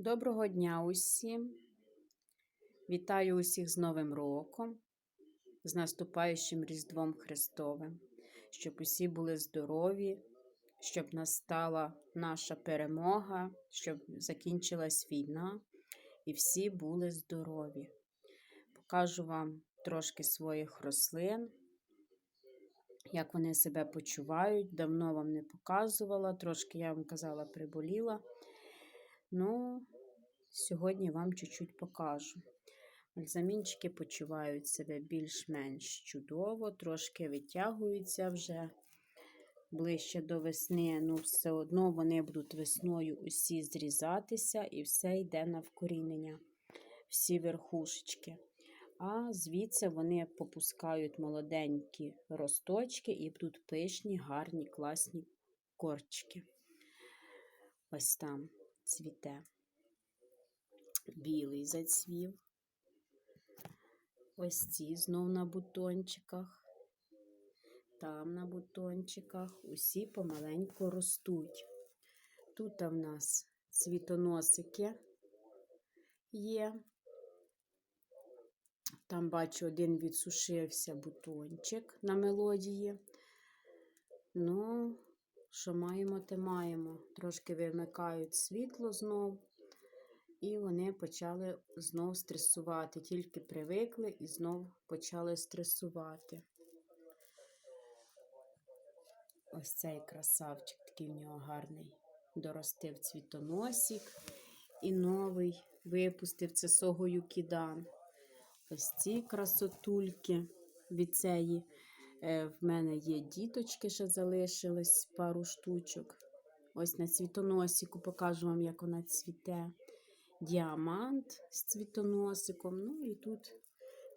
Доброго дня усім! Вітаю усіх з Новим роком, з наступаючим Різдвом Христовим, щоб усі були здорові, щоб настала наша перемога, щоб закінчилась війна і всі були здорові. Покажу вам трошки своїх рослин, як вони себе почувають. Давно вам не показувала, трошки я вам казала, приболіла. Ну, сьогодні вам чуть-чуть покажу. Бальзамінчики почувають себе більш-менш чудово, трошки витягуються вже ближче до весни. Ну, все одно вони будуть весною усі зрізатися і все йде на вкорінення, всі верхушечки. А звідси вони попускають молоденькі росточки і будуть пишні, гарні, класні корчики. Ось там цвіте. Білий зацвів. Ось ці знов на бутончиках. Там на бутончиках усі помаленьку ростуть. Тут в нас цвітоносики є. Там бачу, один відсушився бутончик на мелодії. Ну, що маємо, те маємо. Трошки вимикають світло знов, і вони почали знов стресувати. Тільки привикли і знов почали стресувати. Ось цей красавчик, такий в нього гарний. Доростив цвітоносик і новий випустив це согою кідан. Ось ці красотульки від цієї. Е, в мене є діточки, ще залишилось пару штучок. Ось на цвітоносику покажу вам, як вона цвіте. Діамант з цвітоносиком. Ну і тут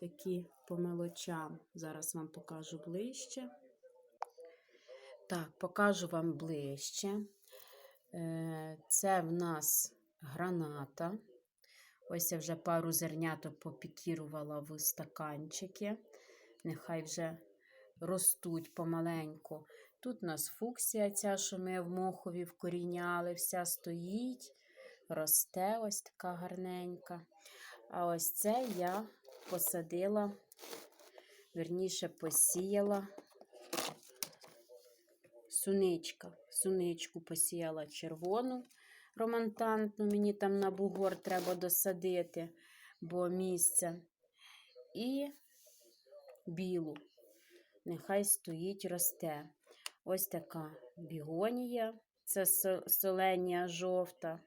такі по мелочам. Зараз вам покажу ближче. Так, покажу вам ближче. Е, це в нас граната. Ось я вже пару зерняток попікірувала в стаканчики. Нехай вже ростуть помаленьку. Тут у нас фуксія, ця, що ми в мохові вкоріняли, вся стоїть, росте ось така гарненька. А ось це я посадила, верніше посіяла суничка. Суничку посіяла червону романтантну, мені там на бугор треба досадити, бо місце. І білу нехай стоїть, росте. Ось така бігонія, це соленія жовта.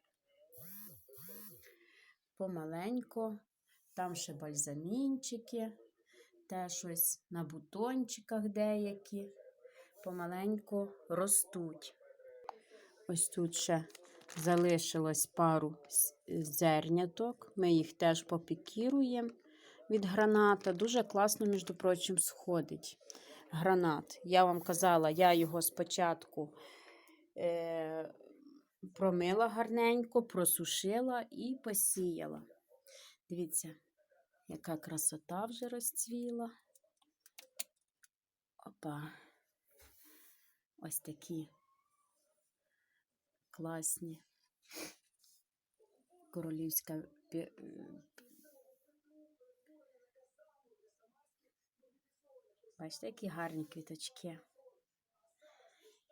Помаленько, там ще бальзамінчики, теж ось на бутончиках деякі, помаленько ростуть. Ось тут ще залишилось пару зерняток, ми їх теж попікіруємо від граната. Дуже класно, між прочим, сходить гранат. Я вам казала, я його спочатку е, промила гарненько, просушила і посіяла. Дивіться, яка красота вже розцвіла. Опа. Ось такі класні. Королівська Бачите, які гарні квіточки.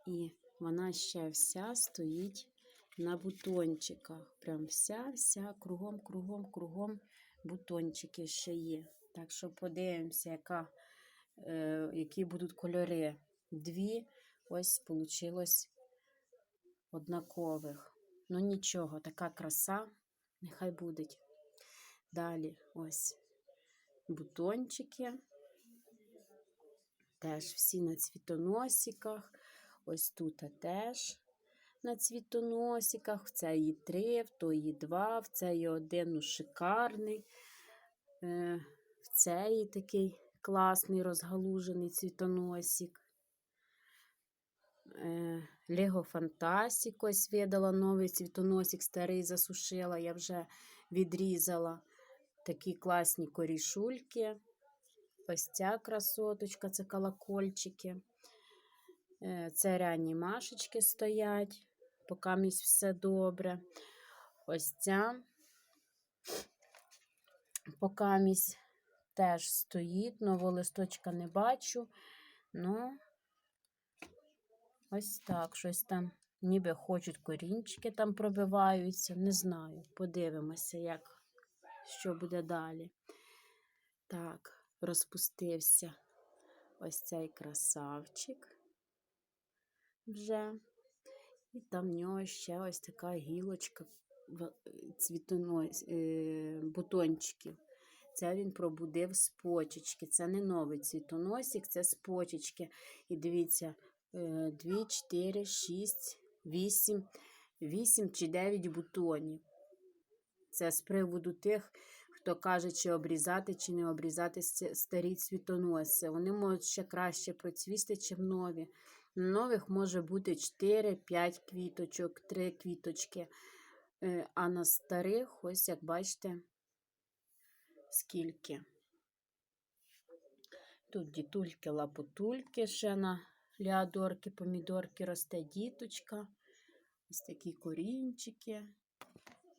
І вона ще вся стоїть на бутончиках. Прям вся-вся кругом, кругом, кругом бутончики ще є. Так що подивимося, яка, е, які будуть кольори. Дві ось вийшло однакових. Ну нічого, така краса, нехай буде. Далі ось бутончики. Теж всі на цвітоносиках. Ось тут теж на цвітоносиках. В це і три, в тої два, в це і один ну, шикарний. Е, в цей такий класний розгалужений цвітоносик. Е, Лего Фантастик ось видала новий цвітоносик, старий засушила, я вже відрізала такі класні корішульки. Ось ця красоточка, це колокольчики. Е, це реанімашечки стоять, поки все добре. ось ця покамість теж стоїть, нового листочка не бачу. Ну, ось так, щось там, ніби хочуть корінчики там пробиваються. Не знаю. Подивимося, як, що буде далі. Так, розпустився ось цей красавчик вже. І там в нього ще ось така гілочка в- цвітоно, е, бутончиків. Це він пробудив з почечки. Це не новий цвітоносик, це з почечки. І дивіться, 2, 4, 6, 8, 8 чи 9 бутонів. Це з приводу тих, хто каже, чи обрізати, чи не обрізати старі цвітоноси. Вони можуть ще краще процвісти, чим нові. На нових може бути 4-5 квіточок, 3 квіточки. Е, А на старих, ось як бачите, скільки. Тут дітульки, лапотульки ще на леодорки, помідорки росте діточка. Ось такі корінчики.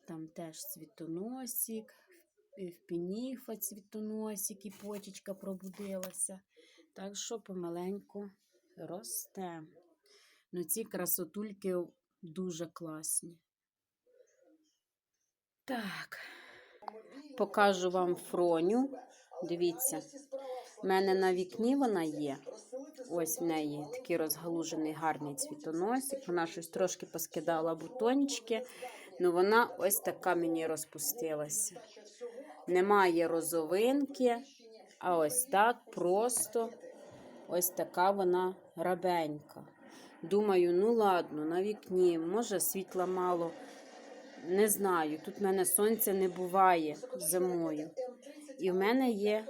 Там теж цвітоносик, пеніфа цвітоносик, і почечка пробудилася. Так що помаленьку росте. Ну, ці красотульки дуже класні. Так, покажу вам фроню. Дивіться, в мене на вікні вона є. Ось в неї такий розгалужений гарний цвітоносик. Вона щось трошки поскидала бутончики. Ну вона ось така мені розпустилася. Немає розовинки, а ось так просто ось така вона рабенька. Думаю, ну ладно, на вікні, може світла мало. Не знаю. Тут в мене сонця не буває зимою. І в мене є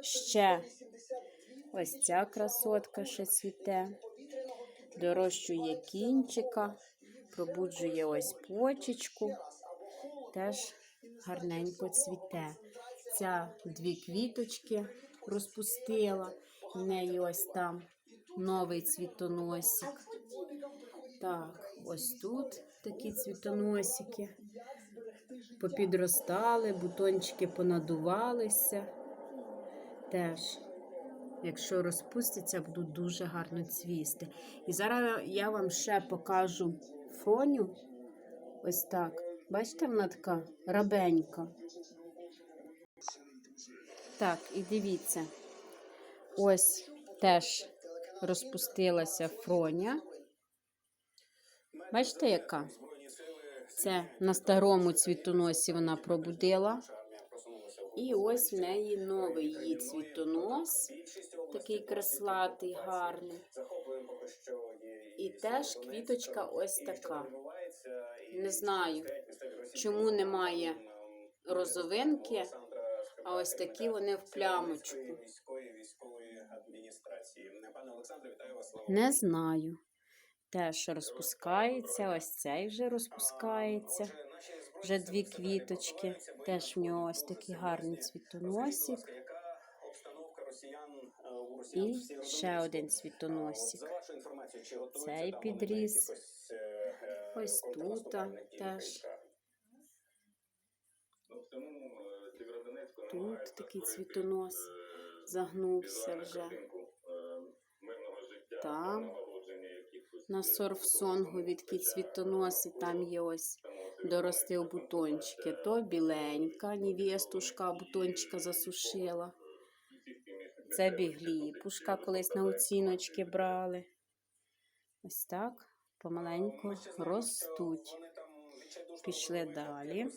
ще ось ця красотка ще цвіте. Дорощує кінчика, пробуджує ось почечку. Теж гарненько цвіте. Ця дві квіточки розпустила. В неї ось там новий цвітоносик. Так, ось тут такі цвітоносики. Попідростали, бутончики понадувалися. Теж, якщо розпустяться, будуть дуже гарно цвісти. І зараз я вам ще покажу фроню. Ось так. Бачите, вона така рабенька. Так, і дивіться. Ось теж розпустилася фроня. Бачите, яка? Це на старому цвітоносі вона пробудила. І ось в неї новий її цвітонос, такий креслатий, гарний. І теж квіточка ось така. Не знаю, чому немає розовинки, а ось такі вони в плямочку. Не знаю. Теж розпускається, ось цей вже розпускається. Вже дві квіточки. Теж в нього ось такий гарний цвітоносик. І ще один цвітоносик. Цей підріс. Ось тут теж. Тут такий цвітонос загнувся вже. Там на сорфсонгу від цвітоноси, там є ось доростив бутончики. То біленька, невістушка, бутончика засушила. Це бігліпушка, колись на оціночки брали. Ось так помаленьку ростуть. Пішли далі.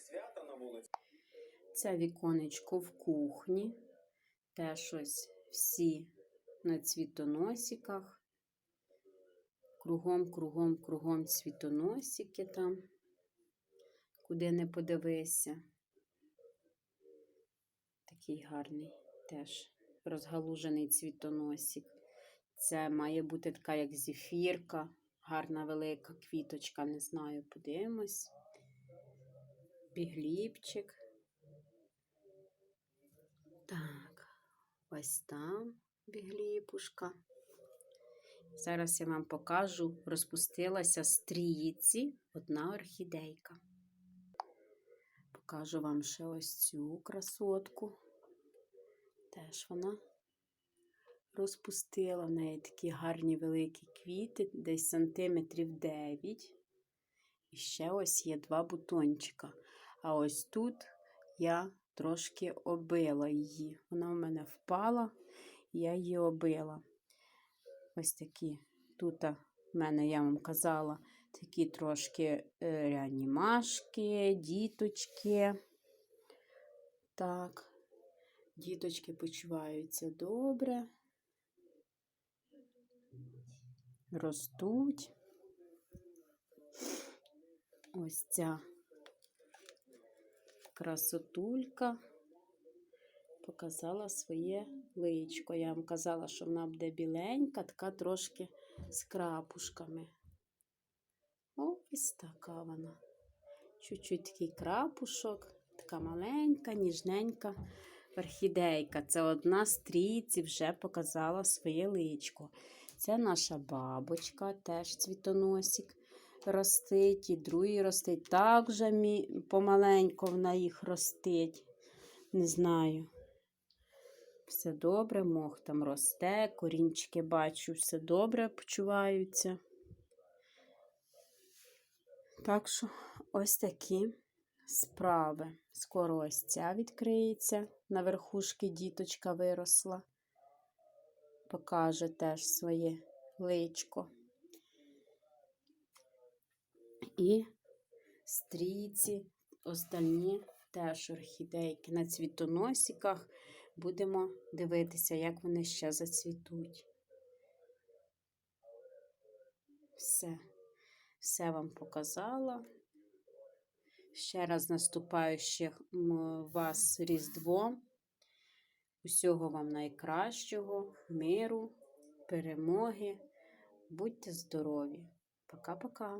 Це віконечко в кухні. Теж ось всі на цвітоносиках. Кругом, кругом, кругом цвітоносики там, куди не подивися. Такий гарний теж розгалужений цвітоносик. Це має бути така, як зефірка, гарна велика квіточка, не знаю, подивимось. Бігліпчик. Так, ось там бігліпушка. Зараз я вам покажу, розпустилася з тріїці одна орхідейка. Покажу вам ще ось цю красотку. Теж вона розпустила. В неї такі гарні великі квіти, десь сантиметрів 9. І ще ось є два бутончика. А ось тут я трошки обила її. Вона в мене впала, я її обила. Ось такі. Тут в мене, я вам казала, такі трошки е, реанімашки, діточки. Так, діточки почуваються добре. Ростуть. Ось ця красотулька показала своє личко. Я вам казала, що вона буде біленька, така трошки з крапушками. Ось така вона. Чуть-чуть такий крапушок, така маленька, ніжненька орхідейка. Це одна з трійці вже показала своє личко. Це наша бабочка, теж цвітоносик ростить, і другий ростить. Так же мі... помаленьку вона їх ростить. Не знаю. Все добре, мох там росте, корінчики бачу, все добре почуваються. Так що ось такі справи. Скоро ось ця відкриється. На верхушки діточка виросла. Покаже теж своє личко. І стрійці, остальні теж орхідейки на цвітоносиках. Будемо дивитися, як вони ще зацвітуть. Все, все вам показала. Ще раз наступаючих вас Різдво. Усього вам найкращого, миру, перемоги. Будьте здорові! Пока-пока!